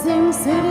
Всім серед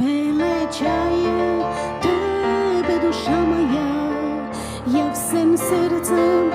величає тебе душа моя, я всім серцем.